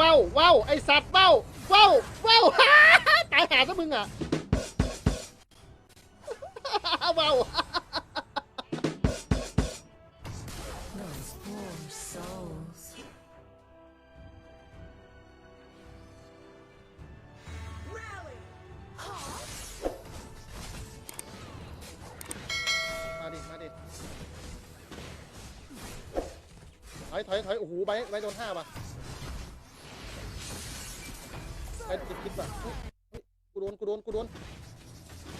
ว้าวว้าวไอสัตว์ว้าวว้าวว้าวตายหาซะมึงอะว้าว Those poor souls. มาดิมาดิถอยถอยถอยโอ้โหใบใบโดนห้าป่ะ ใบติดคิดป่ะเฮ้ยเฮ้ยกูโดนกูโดนกูโดน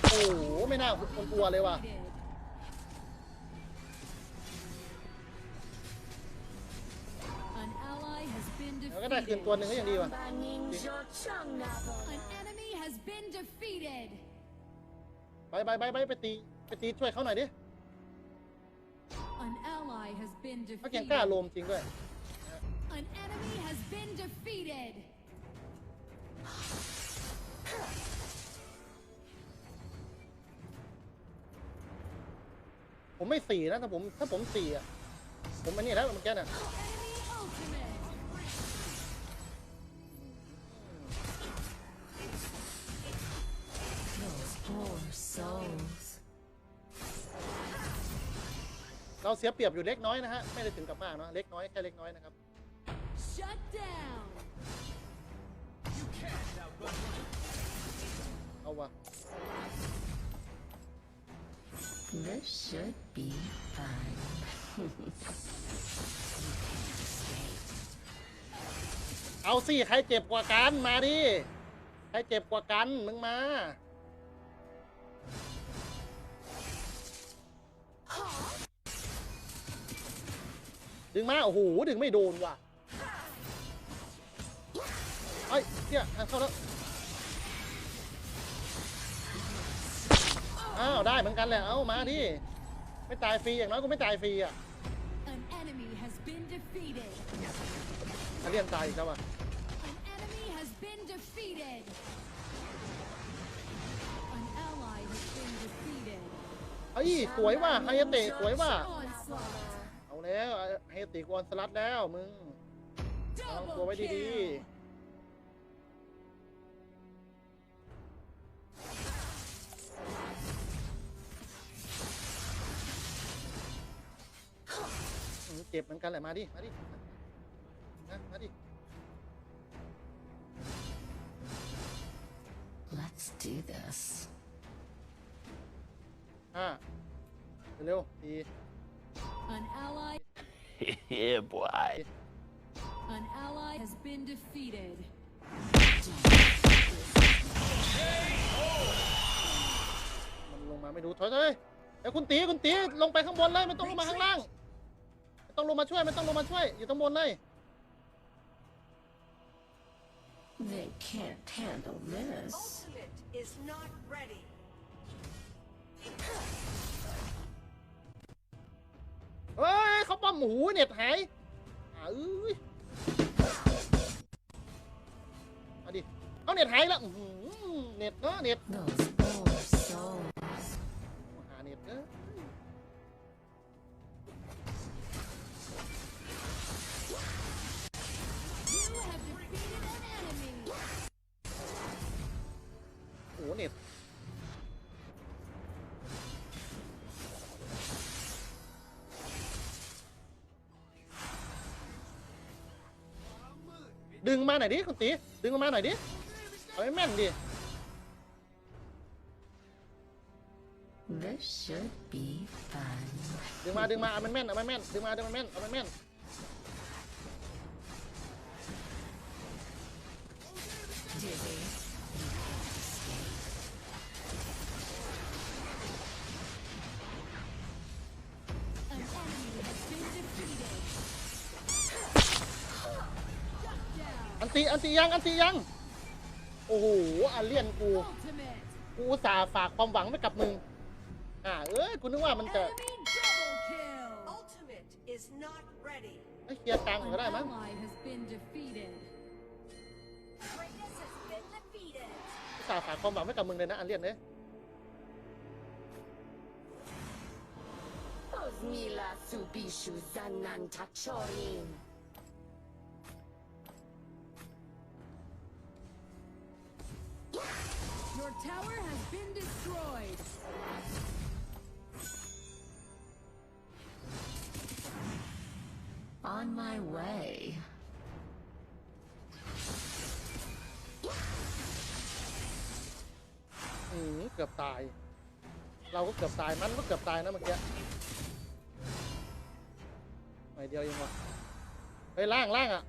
โอ้โหไม่น่าคนกลัวเลยว่ะแล้วก็ได้คืนตัวหนึ่งก็ยังดีว่ะไปไปไปไปไปตีไปตีช่วยเขาหน่อยดิเขาเก่งกล้าโลมจริงด้วย An enemy has been defeated. ผมไม่สี่นะถ้าผมถ้าผมสี่อะ ผมอันนี้แล้วเมื่อกี้น่ะ Enemy ultimate. Those poor souls. เราเสียเปรียบอยู่เล็กน้อยนะฮะ ไม่ได้ถึงกับมากเนาะเล็กน้อย แค่เล็กน้อยนะครับ Shut down. เอาวะ This should be fun. เอาสิใครเจ็บกว่ากัน มาดิ ใครเจ็บกว่ากัน มึงมา ดึงมา โอ้โห ดึงไม่โดนว่ะไอ้ยเนี่ยทางเข้าแล้วอ้าวได้เหมือนกันแหละเอามาดิไม่ตายฟรีอย่างน้อยก็ไม่ตายฟรีอะ An enemy has been defeated. ถ้าเลี่ยนตายอีกแล้วอะ An enemy has been defeated. An ally has been defeated. เอ้ยสวยว่ะไฮยาเตะสวยว่ะ Onslaught. เอาแล้วไฮยาเตะกวนสลัดแล้วมึงเอาตัว Double ไว้ดี kill. ๆ เจ็บเหมือนกันแหละ มาดิ มาดินะมาดิ Let's do this. ห้าเร็วๆดี An ally yeah, boy. An ally has been defeated. มันลงมาไม่ดูถอยเลยเอ้ยคุณตีคุณตีลงไปข้างบนเลยไม่ต้องลงมาข้างล่างไม่ ต้องลงมาช่วยไม่ต้องลงมาช่วย อยู่ตรงบนเลย They can't handle this. Ultimate is not ready. เฮ้ยเขาป้อมหูเน็ตหายอ่าเอ้ยมาดิเอาเน็ตหายแล้วอื้อหือเน็ตเนาะเน็ต Those ดึงมาหน่อยดิคุณตีดึงมาหน่อยดิเอาให้แม่นดิ This should be fun. ดึงมาดึงมาเอามันแม่นเอามันแม่นดึงมาดึงมันแม่นเอามันแม่น Dizzy. An ตีอันตียังอันตียัง โอ้โหอาเลียนกู Ultimate. กูอุตส่าห์ฝากความหวังไว้กับมึง อ่า เอ้ย กูนึกว่ามันจะ Enemy double kill. Ultimate is not ready. เอ้ยเคลียร์กลางก่อนก็ได้ An มั้ง ally has been defeated. Greatness has been defeated. อุตส่าห์ฝากความหวังไว้กับมึงเลยนะอันเลียนเนี่ย Osmila Subishu Zananta Chorin. Tower has been destroyed. อ on my way อืมเกือบตาย เราก็เกือบตาย มันก็เกือบตายนะเมื่อกี้หน่อยเดียวเองวะไปล่างล่างอะ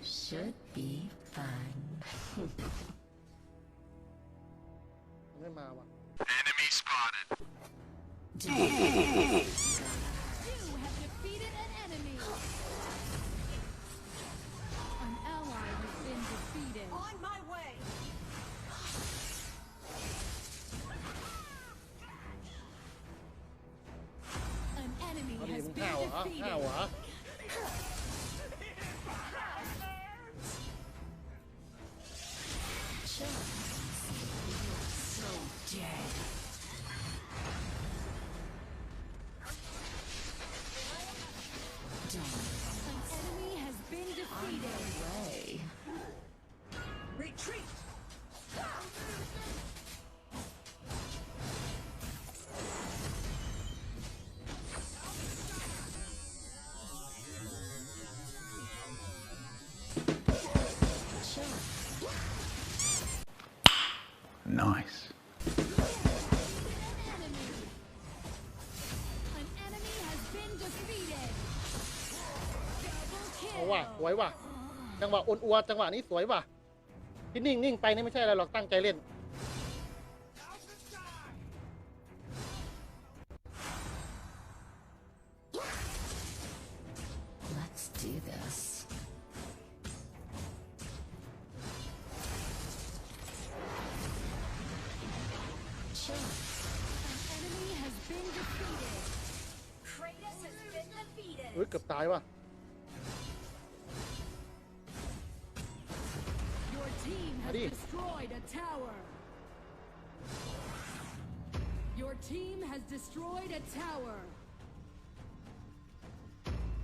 This should be fun. Enemy spotted. you have defeated an enemy. An ally has been defeated. On my way. An enemy has been defeated. Power, power. อาว่ะสวยว่ะ จังหวะอ้วนอัวจังหวะนี้สวยว่ะที่นิ่งๆไปนี่ไม่ใช่อะไรหรอกตั้งใจเล่น เฮ้ยเกือบตายว่ะ Your team has Adi. destroyed a tower. Your team has destroyed a tower.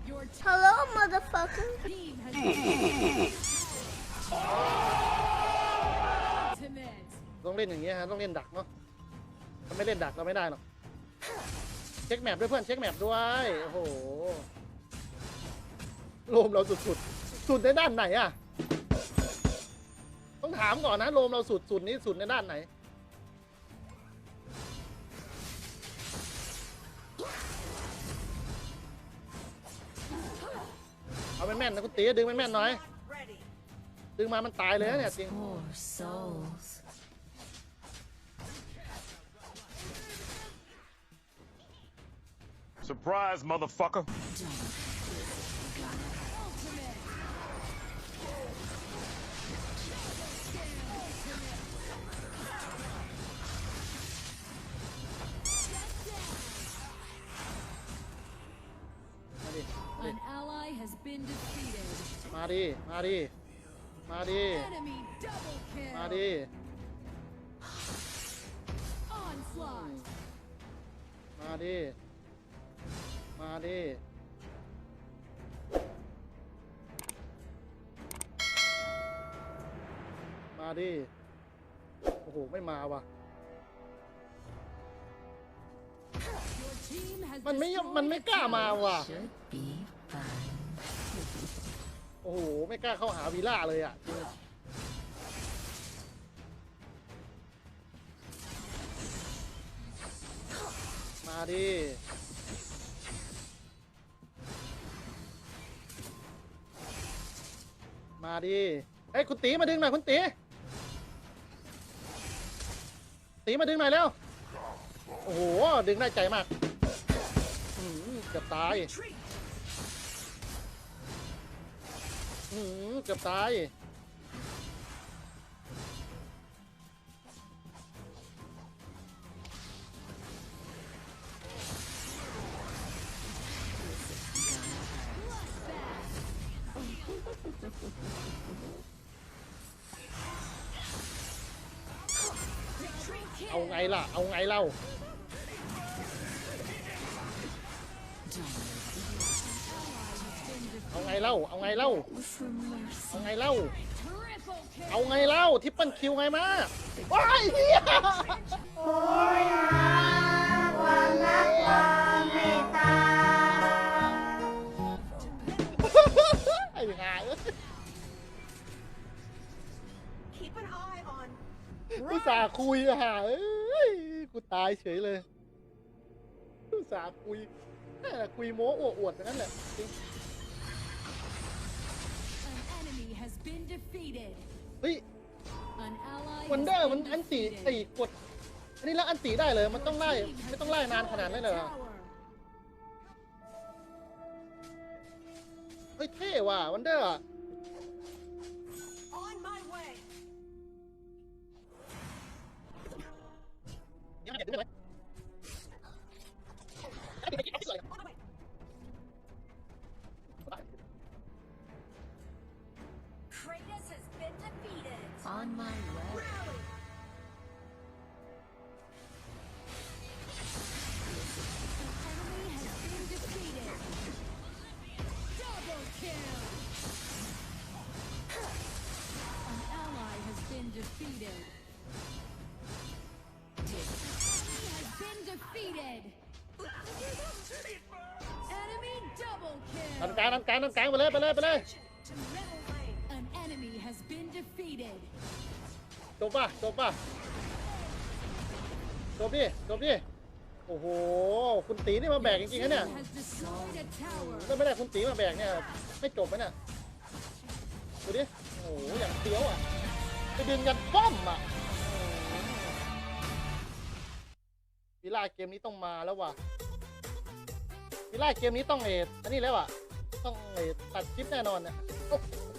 Your te- Hello, motherfucker. team has destroyed ultimate. ต้องเล่นอย่างเงี้ยฮะ ต้องเล่นดักเนาะ ถ้าไม่เล่นดักเราไม่ได้หรอก เช็คแมปด้วยเพื่อนเช็คแมปด้วย โอ้โหโลมเราสุดสุดสุดในด้านไหนอะต้องถามก่อนนะโลมเราสุดสุดนี้สุดในด้านไหน เอาแม่นๆนะคุณตีดึงแม่นๆหน่อย ดึงมามันตายเลยนะเนี่ยจริง Surprise, motherfucker. Ultimate. An ally has been defeated. มาดิมาดิมาดิ Enemy double มา kill. ดิ Onslaught. มาดิ มาดิมาดิ โอ้โห ไม่มาว่ะ มันไม่ มันไม่กล้ามาว่ะ โอ้โห ไม่กล้าเข้าหาวีล่าเลยอะ มาดิ มาดิเฮ้ยคุณตีมาดึงหน่อยคุณตีตีมาดึงหน่อยเร็วโอ้โหดึงได้ใจมากอืมเกือบตายอืมเกือบตาย เอาไงล่ะ เอาไงเล่าเอาไงเล่า เอาไงเล่า เอาไงเล่า เอาไงเล่าทิปเปิลคิวไงมาว้ายเฮียไกูสาห์คุยอะห่าเอ้ยกูตายเฉยเลยกูสาห์คุยแม่คุยโม้อวดๆอย่างนั้นแหละจริง An enemy has been defeated. เฮ้ย An ally วัน has เดอร์มัน been อันติ defeated. ไอ้กด อันนี้แล้วอันติได้เลย มันต้องไล่ Team has ไม่ต้องไล่นานขนาดนั้นเลยเหรอ destroyed a tower. เฮ้ยเท่ว่ะวันเดอร์ defeated. Enemy has been defeated. Enemy double ดัน kill. กลางดันกลางดันกลางไปเลยไปเลยไปเลย An enemy has been defeated. จบป่ะจบป่ะจบดิจบดิโอ้โห คุณตีนี่มาแบกจริงๆนะเนี่ย Team has destroyed a tower. ถ้าไม่ได้คุณตีมาแบกเนี่ย ไม่จบไหมเนี่ยดูดิโอ้โหอย่างเตี้ยวอะ ไปดึงกันป้อมอะวิลาเกมนี้ต้องมาแล้วว่ะวิลาเกมนี้ต้องเอทอันนี้แล้วอะ ต้องเอทตัดคลิปแน่นอนเนี่ยโอ้โห